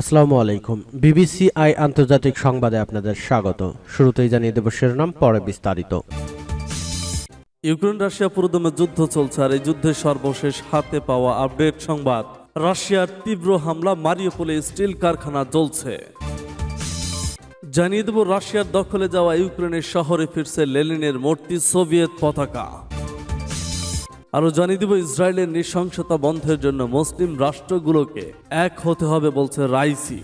আসসালামু আলাইকুম। BBC I আন্তর্জাতিক সংবাদে আপনাদের স্বাগত। শুরুতেই জানিয়ে দেব শিরোনাম, পরে বিস্তারিত। ইউক্রেন রাশিয়া পুরোদমে যুদ্ধ চলছে আর এই যুদ্ধের সর্বশেষ হাতে পাওয়া আপডেট সংবাদ। রাশিয়ার তীব্র হামলা, মারিওপোলে স্টিল কারখানা জ্বলছে। জানিয়ে দেব, রাশিয়ার দখলে যাওয়া ইউক্রেনের শহরে ফিরছে লেনিনের মূর্তি, সোভিয়েত পতাকা। আরও জানিয়ে দেব, ইসরায়েলের নৃশংসতা বন্ধের জন্য মুসলিম রাষ্ট্রগুলোকে এক হতে হবে বলছে রাইসি।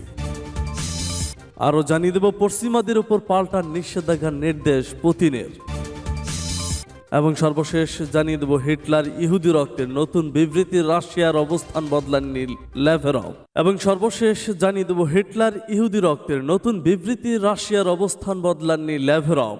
আরও জানিয়ে দেব, পশ্চিমাদের উপর পাল্টা নিষেধাজ্ঞার নির্দেশ পুতিনের। এবং সর্বশেষ জানিয়ে দেব, হিটলার ইহুদি রক্তের নতুন বিবৃতি, রাশিয়ার অবস্থান বদলাননি ল্যাভেরভ এবং সর্বশেষ জানিয়ে দেব, হিটলার ইহুদি রক্তের নতুন বিবৃতি, রাশিয়ার অবস্থান বদলাননি ল্যাভেরভ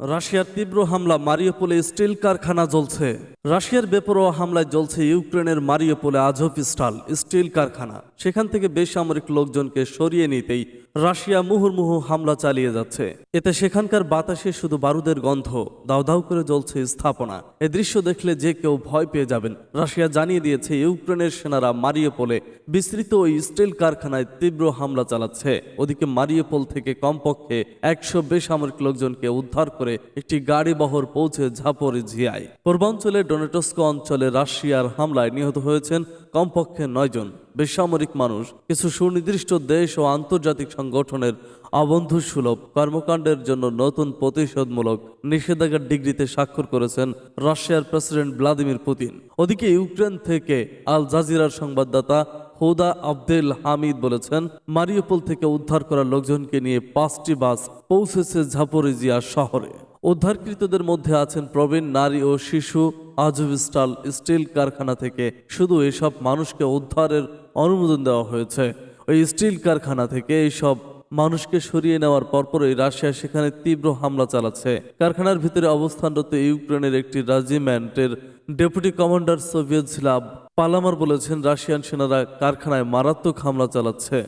রাশিয়ার তীব্র হামলা মারিওপোলে স্টিল কারখানা জ্বলছে। রাশিয়ার বেপরোয়া হামলায় জ্বলছে ইউক্রেনের মারিওপোলে আজভ স্টাল স্টিল কারখানা। সেখান থেকে বেসামরিক লোকজনকে সরিয়ে নিতেই রাশিয়া মুহুর্মুহু হামলা চালিয়ে যাচ্ছে। এতে সেখানকার বাতাসে শুধু বারুদের গন্ধ দাউ দাউ করে জ্বলছে স্থাপনা। এ দৃশ্য দেখলে যে কেউ ভয় পেয়ে যাবেন। রাশিয়া জানিয়ে দিয়েছে, ইউক্রেনের সেনারা মারিওপোলে বিস্তৃত ওই স্টিল কারখানায় তীব্র হামলা চালাচ্ছে। ওদিকে মারিওপোল থেকে কমপক্ষে একশো বেসামরিক লোকজনকে উদ্ধার করে একটি গাড়ি বহর পৌঁছে ঝাপরে ঝিয়ায় পূর্বাঞ্চলে ডোনেটস্কো অঞ্চলে রাশিয়ার হামলায় নিহত হয়েছেন কমপক্ষে নয়জন বেসামরিক মানুষ, কিছু সুনির্দিষ্ট দেশ ও আন্তর্জাতিক সংগঠনের অবন্ধু সুলভ কর্মকাণ্ডের জন্য নতুন প্রতিশোধমূলক নিষেধাজ্ঞার ডিগ্রিতে স্বাক্ষর করেছেন রাশিয়ার প্রেসিডেন্ট ভ্লাদিমির পুতিন। ওদিকে ইউক্রেন থেকে আল জাজিরার সংবাদদাতা হুদা আবদেল হামিদ বলেছেন মারিওপোল থেকে উদ্ধার করা লোকজনকে নিয়ে পাঁচটি বাস পৌঁছেছে ঝাপরিজিয়া শহরে। উদ্ধারকৃতদের মধ্যে আছেন প্রবীণ নারী ও শিশু আজভিস্টাল স্টিল কারখানা থেকে। শুধু এসব মানুষকে উদ্ধারের অনুমোদন দেওয়া হয়েছে। ওই স্টিল কারখানা থেকে এইসব মানুষকে সরিয়ে নেওয়ার পরপরই রাশিয়া সেখানে তীব্র হামলা চালাচ্ছে। কারখানার ভিতরে অবস্থানরত ইউক্রেনের একটি রেজিমেন্টের deputy commander Sviatoslav Palamar বলেছেন, রাশিয়ান সেনারা কারখানায় মারাত্মক হামলা চালাচ্ছে।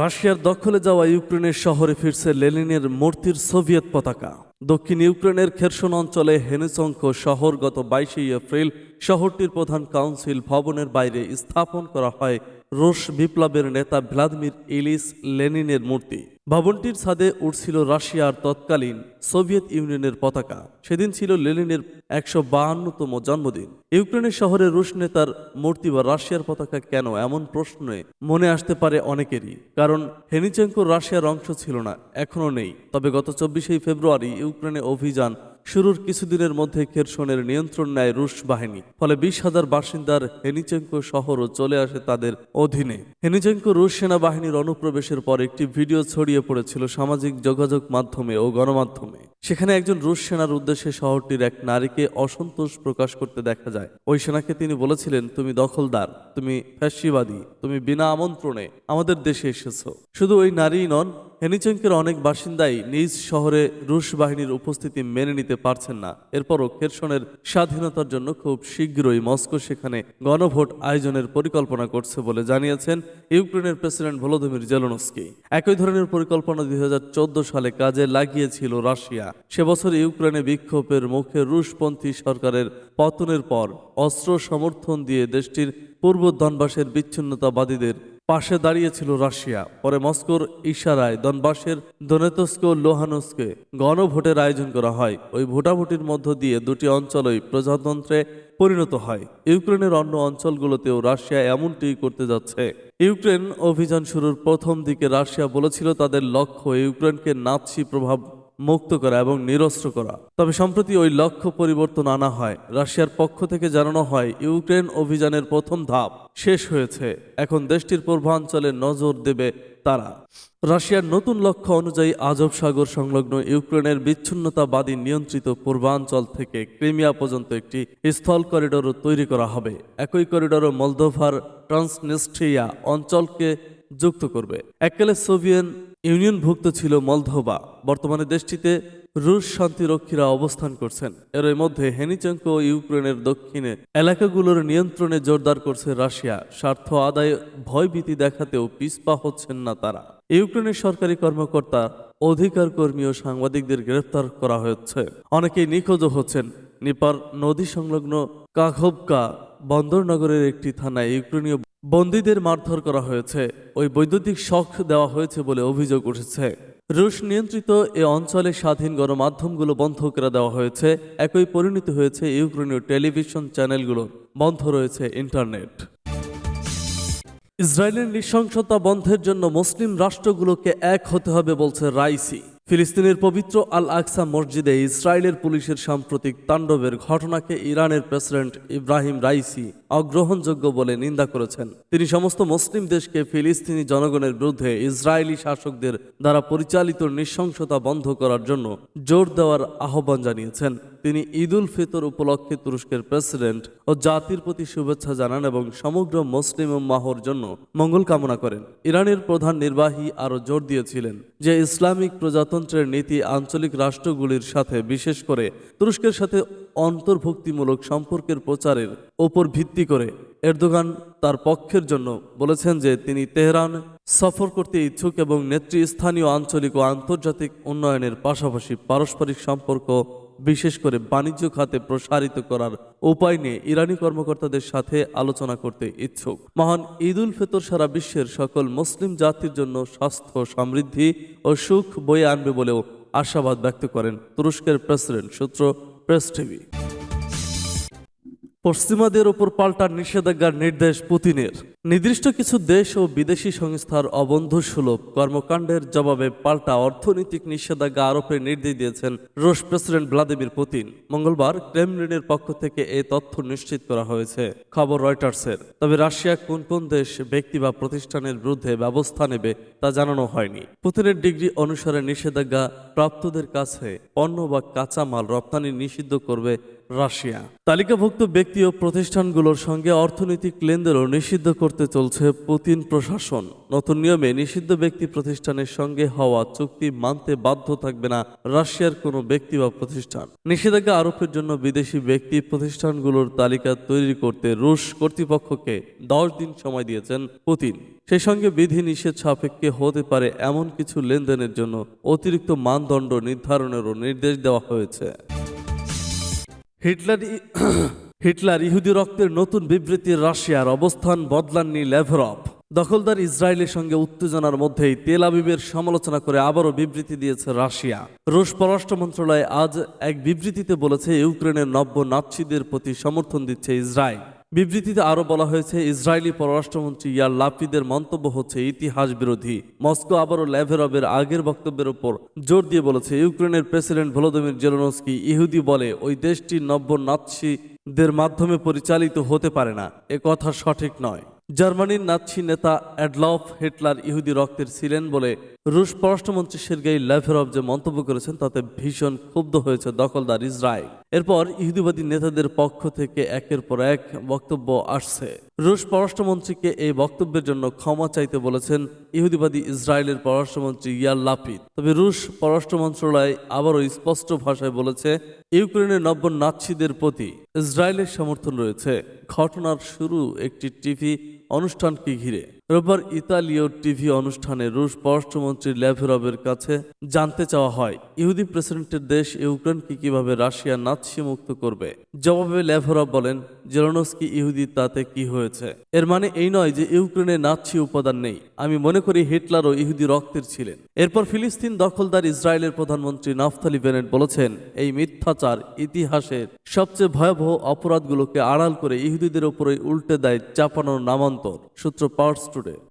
রাশিয়ার দখলে যাওয়া ইউক্রেনের শহরে ফিরছে লেনিনের মূর্তির সোভিয়েত পতাকা। দক্ষিণ ইউক্রেনের খেরসন অঞ্চলে হেনেসঙ্ক শহর গত বাইশে এপ্রিল শহরটির প্রধান কাউন্সিল ভবনের বাইরে স্থাপন করা হয় রুশ বিপ্লবের নেতা ভ্লাদিমির ইলিস লেনিনের মূর্তি। ভবনটির ছাদে উঠছিল রাশিয়ার তৎকালীন সোভিয়েত ইউনিয়নের পতাকা। সেদিন ছিল লেনিনের একশো বাহান্নতম জন্মদিন। ইউক্রেনের শহরে রুশ নেতার মূর্তি বা রাশিয়ার পতাকা কেন এমন প্রশ্নে মনে আসতে পারে অনেকেরই। কারণ হেনিচেঙ্কো রাশিয়ার অংশ ছিল না, এখনও নেই। তবে গত চব্বিশেই ফেব্রুয়ারি ইউক্রেনে অভিযান শুরুর কিছুদিনের মধ্যে খেরসনের নিয়ন্ত্রণ নেয় রুশ বাহিনী। ফলে বিশ হাজার বাসিন্দার হেনিচেঙ্কো শহরও চলে আসে তাদের অধীনে। হেনিচেঙ্কো রুশ সেনাবাহিনীর অনুপ্রবেশের পর একটি ভিডিও ছড়িয়ে পড়েছিল সামাজিক যোগাযোগ মাধ্যমে ও গণমাধ্যমে। সেখানে একজন রুশ সেনার উদ্দেশ্যে শহরটির এক নারীকে অসন্তোষ প্রকাশ করতে দেখা যায়। ওই সেনাকে তিনি বলেছিলেন, তুমি দখলদার, তুমি ফ্যাসিবাদী, তুমি বিনা আমন্ত্রণে আমাদের দেশে এসেছ। শুধু ওই নারীই নন হেনিচেঙ্কের অনেক বাসিন্দাই নিজ শহরে রুশ বাহিনীর উপস্থিতি মেনে নিতে পারছেন না। এরপরও খেরসনের স্বাধীনতার জন্য খুব শীঘ্রই মস্কো সেখানে গণভোট আয়োজনের পরিকল্পনা করছে বলে জানিয়েছেন ইউক্রেনের প্রেসিডেন্ট ভলোদিমির জেলনস্কি। একই ধরনের পরিকল্পনা দুই হাজার চোদ্দ সালে কাজে লাগিয়েছিল রাশিয়া। সে বছর ইউক্রেনে বিক্ষোভের মুখে রুশপন্থী সরকারের পতনের পর অস্ত্র সমর্থন দিয়ে দেশটির পূর্ব দনবাসের বিচ্ছিন্নতাবাদীদের পাশে দাঁড়িয়েছিল রাশিয়া, পরে মস্কোর ইশারায় দনবাসের দনেতস্ক লোহানস্কে গণভোটের আয়োজন করা হয়। ওই ভোটাভুটির মধ্য দিয়ে দুটি অঞ্চলই প্রজাতন্ত্রে পরিণত হয়। ইউক্রেনের অন্য অঞ্চলগুলোতেও রাশিয়া এমনটি করতে যাচ্ছে। ইউক্রেন অভিযান শুরুর প্রথম দিকে রাশিয়া বলেছিল তাদের লক্ষ্য ইউক্রেনকে নাৎসি প্রভাব মুক্ত করা এবং নিরস্ত্র করা। তবে সম্প্রতি ওই লক্ষ্য পরিবর্তন আনা হয়। রাশিয়ার পক্ষ থেকে জানানো হয়, ইউক্রেন অভিযানের প্রথম ধাপ শেষ হয়েছে। এখন দেশটির পূর্বাঞ্চলে নজর দেবে তারা। রাশিয়ার নতুন লক্ষ্য অনুযায়ী আজব সাগর সংলগ্ন ইউক্রেনের বিচ্ছিন্নতাবাদী নিয়ন্ত্রিত পূর্বাঞ্চল থেকে ক্রিমিয়া পর্যন্ত একটি স্থল করিডোরও তৈরি করা হবে। একই করিডোরও মলদোভার, ট্রান্সনিস্ট্রিয়া অঞ্চলকে যুক্ত করবে। এককালে সোভিয়েত ইউনিয়নভুক্ত ছিল মলদোভা। বর্তমানে দেশটিতে রুশ শান্তিরক্ষীরা অবস্থান করছেন। এর মধ্যে হেনিচেঙ্কো ইউক্রেনের দক্ষিণে এলাকাগুলোর নিয়ন্ত্রণে জোরদার করছে রাশিয়া। স্বার্থ আদায়ে ভয়ভীতি দেখাতেও পিছপা হচ্ছেন না তারা। ইউক্রেনের সরকারি কর্মকর্তা অধিকার কর্মী ও সাংবাদিকদের গ্রেফতার করা হচ্ছে। অনেকেই নিখোঁজও হচ্ছেন। নিপার নদী সংলগ্ন কাখবকা বন্দরনগরের একটি থানায় ইউক্রেনীয় বন্দীদের মারধর করা হয়েছে। ওই বৈদ্যুতিক শখ দেওয়া হয়েছে বলে অভিযোগ উঠেছে। রুশ নিয়ন্ত্রিত এ অঞ্চলে স্বাধীন গণমাধ্যমগুলো বন্ধ করে দেওয়া হয়েছে। একই পরিণত হয়েছে ইউক্রেনীয় টেলিভিশন চ্যানেলগুলো। বন্ধ রয়েছে ইন্টারনেট। ইসরায়েলের নৃশংসতা বন্ধের জন্য মুসলিম রাষ্ট্রগুলোকে এক হতে হবে বলছে রাইসি। ফিলিস্তিনের পবিত্র আল আকসা মসজিদে ইসরায়েলের পুলিশের সাম্প্রতিক তাণ্ডবের ঘটনাকে ইরানের প্রেসিডেন্ট ইব্রাহিম রাইসি অগ্রহণযোগ্য বলে নিন্দা করেছেন। তিনি সমস্ত মুসলিম দেশকে ফিলিস্তিনি জনগণের বিরুদ্ধে ইসরায়েলি শাসকদের দ্বারা পরিচালিত নৃশংসতা বন্ধ করার জন্য জোর দেওয়ার আহ্বান জানিয়েছেন। তিনি ঈদ উল ফিতর উপলক্ষে তুরস্কের প্রেসিডেন্ট ও জাতির প্রতি শুভেচ্ছা জানান এবং সমগ্র মুসলিম মাহর জন্য মঙ্গল কামনা করেন। ইরানের প্রধান নির্বাহী আরও জোর দিয়েছিলেন যে ইসলামিক প্রজাতন্ত্রের নীতি আঞ্চলিক রাষ্ট্রগুলির সাথে বিশেষ করে তুরস্কের সাথে অন্তর্ভুক্তিমূলক সম্পর্কের প্রচারের ওপর ভিত্তি করে। এরদোগান তার পক্ষের জন্য বলেছেন যে তিনি তেহরান সফর করতে ইচ্ছুক এবং নেতৃস্থানীয় আঞ্চলিক ও আন্তর্জাতিক উন্নয়নের পাশাপাশি পারস্পরিক সম্পর্ক বিশেষ করে বাণিজ্য খাতে প্রসারিত করার উপায় নিয়ে ইরানি কর্মকর্তাদের সাথে আলোচনা করতে ইচ্ছুক। মহান ঈদ উল ফেতর সারা বিশ্বের সকল মুসলিম জাতির জন্য স্বাস্থ্য সমৃদ্ধি ও সুখ বয়ে আনবে বলেও আশাবাদ ব্যক্ত করেন তুরস্কের প্রেসিডেন্ট সূত্র প্রেস টিভি। পশ্চিমাদের ওপর পাল্টা নিষেধাজ্ঞার নির্দেশ পুতিনের। নির্দিষ্ট কিছু দেশ ও বিদেশি সংস্থার অবন্ধ সুলভ কর্মকাণ্ডের জবাবে পাল্টা অর্থনৈতিক নিষেধাজ্ঞা আরোপের নির্দেশ দিয়েছেন রুশ প্রেসিডেন্ট ভ্লাদিমির পুতিন। মঙ্গলবার ক্রেমলিনের পক্ষ থেকে এই তথ্য নিশ্চিত করা হয়েছে। খবর রয়টার্সের। তবে রাশিয়া কোন কোন দেশ ব্যক্তি বা প্রতিষ্ঠানের বিরুদ্ধে ব্যবস্থা নেবে তা জানানো হয়নি। পুতিনের ডিগ্রি অনুসারে নিষেধাজ্ঞা প্রাপ্তদের কাছে পণ্য বা কাঁচামাল রপ্তানি নিষিদ্ধ করবে রাশিয়া। তালিকাভুক্ত ব্যক্তি ও প্রতিষ্ঠানগুলোর সঙ্গে অর্থনৈতিক লেনদেনও নিষিদ্ধ করতে চলছে পুতিন প্রশাসন। নতুন নিয়মে নিষিদ্ধ ব্যক্তি প্রতিষ্ঠানের সঙ্গে হওয়া চুক্তি মানতে বাধ্য থাকবে না রাশিয়ার কোনো ব্যক্তি বা প্রতিষ্ঠান। নিষেধাজ্ঞা আরোপের জন্য বিদেশি ব্যক্তি প্রতিষ্ঠানগুলোর তালিকা তৈরি করতে রুশ কর্তৃপক্ষকে দশ দিন সময় দিয়েছেন পুতিন। সেই সঙ্গে বিধি নিষেধ সাপেক্ষে হতে পারে এমন কিছু লেনদেনের জন্য অতিরিক্ত মানদণ্ড নির্ধারণেরও নির্দেশ দেওয়া হয়েছে। হিটলার হিটলার ইহুদি রক্তের নতুন বিবৃতি রাশিয়ার অবস্থান বদলাননি ল্যাভরফ দখলদার ইসরায়েলের সঙ্গে উত্তেজনার মধ্যেই তেল আবিবের সমালোচনা করে আবারও বিবৃতি দিয়েছে রাশিয়া। রুশ পররাষ্ট্র মন্ত্রণালয় আজ এক বিবৃতিতে বলেছে, ইউক্রেনের নব্য নাৎসিদের প্রতি সমর্থন দিচ্ছে ইসরায়েল। বিবৃতিতে আরও বলা হয়েছে, ইসরায়েলি পররাষ্ট্রমন্ত্রী ইয়ার লাপিদের মন্তব্য হচ্ছে, ইতিহাস বিরোধী। মস্কো আবারও ল্যাভেরবের আগের বক্তব্যের ওপর জোর দিয়ে বলেছে, ইউক্রেনের প্রেসিডেন্ট ভলোদিমির জেলোনস্কি ইহুদি বলে, ওই দেশটি নব্য নাৎসিদের মাধ্যমে পরিচালিত হতে পারে না। এ কথা সঠিক নয়। জার্মানির নাৎসি নেতা অ্যাডলফ হিটলার ইহুদি রক্তের ছিলেন বলে রুশ পররাষ্ট্রমন্ত্রী সের্গেই ল্যাভেরভ যে মন্তব্য করেছেন, তাতে ভীষণ ক্ষুব্ধ হয়েছে দখলদার ইসরায়েল। এরপর ইহুদিবাদী নেতাদের পক্ষ থেকে একের পর এক বক্তব্য আসছে। রুশ পররাষ্ট্রমন্ত্রীকে এই বক্তব্যের জন্য ক্ষমা চাইতে বলেছেন ইহুদিবাদী ইসরায়েলের পররাষ্ট্রমন্ত্রী ইয়ার লাপিদ তবে রুশ পররাষ্ট্র মন্ত্রণালয় আবারও স্পষ্ট ভাষায় বলেছে, ইউক্রেনের নব্য নাৎসিদের প্রতি ইসরায়েলের সমর্থন রয়েছে। ঘটনার শুরু একটি টিভি অনুষ্ঠানকে ঘিরে। রোববার ইতালীয় টিভি অনুষ্ঠানে রুশ পররাষ্ট্রমন্ত্রী ল্যাভরবের কাছে জানতে চাওয়া হয়, ইহুদি প্রেসিডেন্টের দেশ ইউক্রেনকে কীভাবে রাশিয়া নাৎসি মুক্ত করবে? জবাবে ল্যাভরব বলেন জেরোনস্কি ইহুদি তাতে কি হয়েছে? এর মানে এই নয় যে ইউক্রেনে নাৎসি উপাদান নেই। আমি মনে করি হিটলারও ইহুদি রক্তের ছিলেন। এরপর ফিলিস্তিন দখলদার ইসরায়েলের প্রধানমন্ত্রী নাফতালি বেনেট বলেছেন, এই মিথ্যাচার ইতিহাসের সবচেয়ে ভয়াবহ অপরাধগুলোকে আড়াল করে ইহুদিদের উপরে উল্টে দেয় চাপানোর নামান্তর সূত্র পার্টস টুডে